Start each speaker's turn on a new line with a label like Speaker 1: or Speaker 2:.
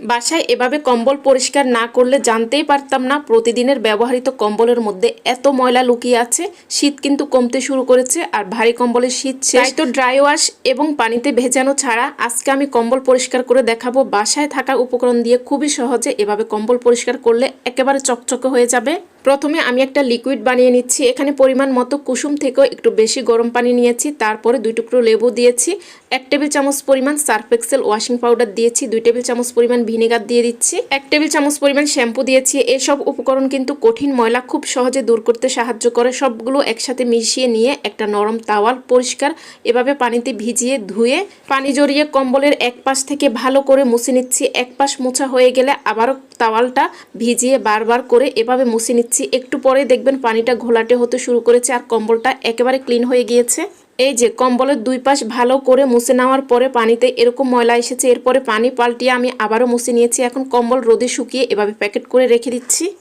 Speaker 1: বাসায় এভাবে কম্বল পরিষ্কার না করলে জানতেই পারতাম না প্রতিদিনের ব্যবহৃত কম্বলের মধ্যে এত ময়লা লুকিয়ে আছে। শীত কিন্তু কমতে শুরু করেছে আর ভারী কম্বলের শীত শেষ। তো ড্রাই ওয়াশ এবং পানিতে ভেজানো ছাড়া আজকে আমি কম্বল পরিষ্কার করে দেখাবো। বাসায় থাকা উপকরণ দিয়ে খুবই সহজে এভাবে কম্বল পরিষ্কার করলে একেবারে চকচকে হয়ে যাবে। প্রথমে আমি একটা লিকুইড বানিয়ে নিচ্ছি। এখানে পরিমাণ মতো কুসুম থেকেও একটু বেশি গরম পানি নিয়েছি। তারপরে দুই টুকরো লেবু দিয়েছি। এক টেবিল চামচ পরিমাণ সার্ফ এক্সেল ওয়াশিং পাউডার দিয়েছি। দুই টেবিল চামচ পরিমাণ ভিনেগার দিয়ে দিচ্ছি। এক টেবিল চামচ পরিমাণ শ্যাম্পু দিয়েছি। এসব উপকরণ কিন্তু কঠিন ময়লা খুব সহজে দূর করতে সাহায্য করে। সবগুলো একসাথে মিশিয়ে নিয়ে একটা নরম তাওয়াল পরিষ্কার এভাবে পানিতে ভিজিয়ে ধুয়ে পানি জড়িয়ে কম্বলের এক পাশ থেকে ভালো করে মুছে নিচ্ছি। এক পাশ মোছা হয়ে গেলে আবারও তাওয়ালটা ভিজিয়ে বারবার করে এভাবে মুছে নিচ্ছি একটু পরে দেখবেন পানিটা ঘোলাটে হতে শুরু করেছে আর কম্বলটা একেবারে ক্লিন হয়ে গিয়েছে। এই যে, কম্বলের দুই পাশ ভালো করে মুছে নেওয়ার পরে পানিতে এরকম ময়লা এসেছে, এরপরে পানি পাল্টিয়ে আমি আবারও মুছে নিয়েছি। এখন কম্বল রোদে শুকিয়ে এভাবে প্যাকেট করে রেখে দিচ্ছি।